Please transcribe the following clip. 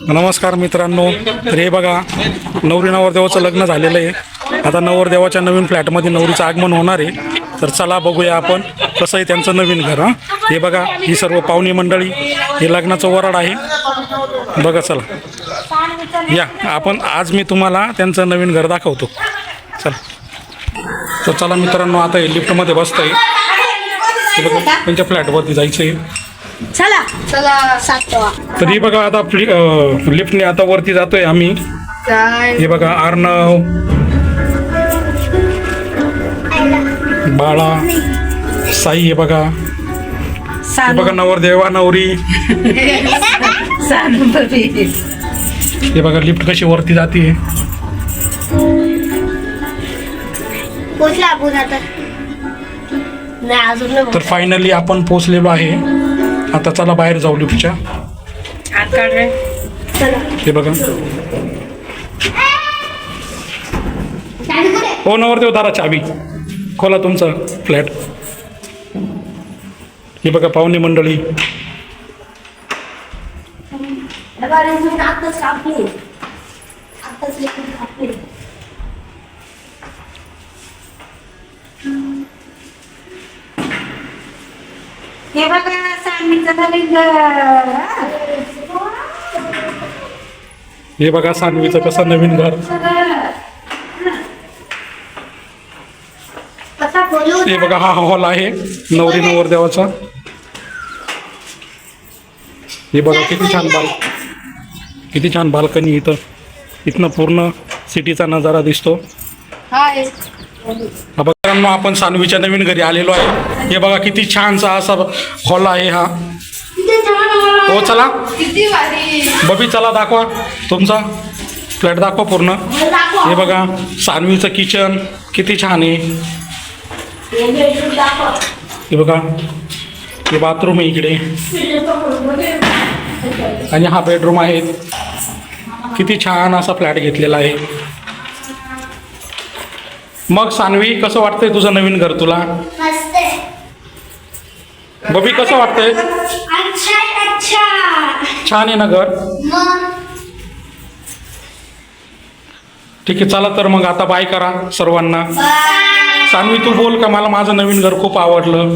नमस्कार मित्रांनो. तर हे बघा नवरी नवरदेवाचं लग्न झालेलं आहे. आता नवरदेवाच्या नवीन फ्लॅटमध्ये नवरीचं आगमन होणार आहे. तर चला बघूया आपण कसं आहे त्यांचं नवीन घर हां? हे बघा ही सर्व पाहुणी मंडळी हे लग्नाचं वराड आहे. बघा चला. या आपण आज मी तुम्हाला त्यांचं नवीन घर दाखवतो. चला. तर चला मित्रांनो आता हे लिफ्टमध्ये बसतं आहे बघा त्यांच्या फ्लॅटवरती जायचं आहे चला. चला. सातवा. तर ही बघा आता लिफ्टने आता वरती जातोय आम्ही. हे बघा अर्णव बाळा. साई हे बघा. हे बघा नवरदेवा नवरी. हे बघा लिफ्ट कशी वरती जाते तर फायनली आपण पोचलेलो आहे. आता चला बाहेर जाऊ लिफ्टच्या. हात काढ रे. चला. हे बघा. हो नवरदेव दारा चावी. खोला तुमचा फ्लॅट. हे बघा पाहुणे मंडळी. हे बघा. हे बघा सानवीचं कसं नवीन घर. हे बघा हा हॉल आहे नवरी नवरदेवाचा हे बघा किती छान बाल किती छान बाल्कनी इथं. इथनं पूर्ण सिटीचा नजारा दिसतो. हाय. हा बघा. मित्रांनो, आपण सानवीच्या नवीन घरी आलेलो आहे. हे बघा किती छानसा असा हॉल आहे हा. हो चला. बबी चला दाखवा. तुमचा फ्लॅट दाखवा पूर्ण. हे बघा सानवीचं किचन किती छान आहे. हे बघा हे बाथरूम आहे इकडे. आणि हा बेडरूम आहे. किती छान असा फ्लॅट घेतलेला आहे. मग सानवी कसं वाटतंय तुझं नवीन घर तुला. बबी कसं वाटतंय? छान आहे ना घर? ठीक आहे चला तर मग आता बाय करा सर्वांना. सानवी तू बोल का मला माझं नवीन घर खूप आवडलं.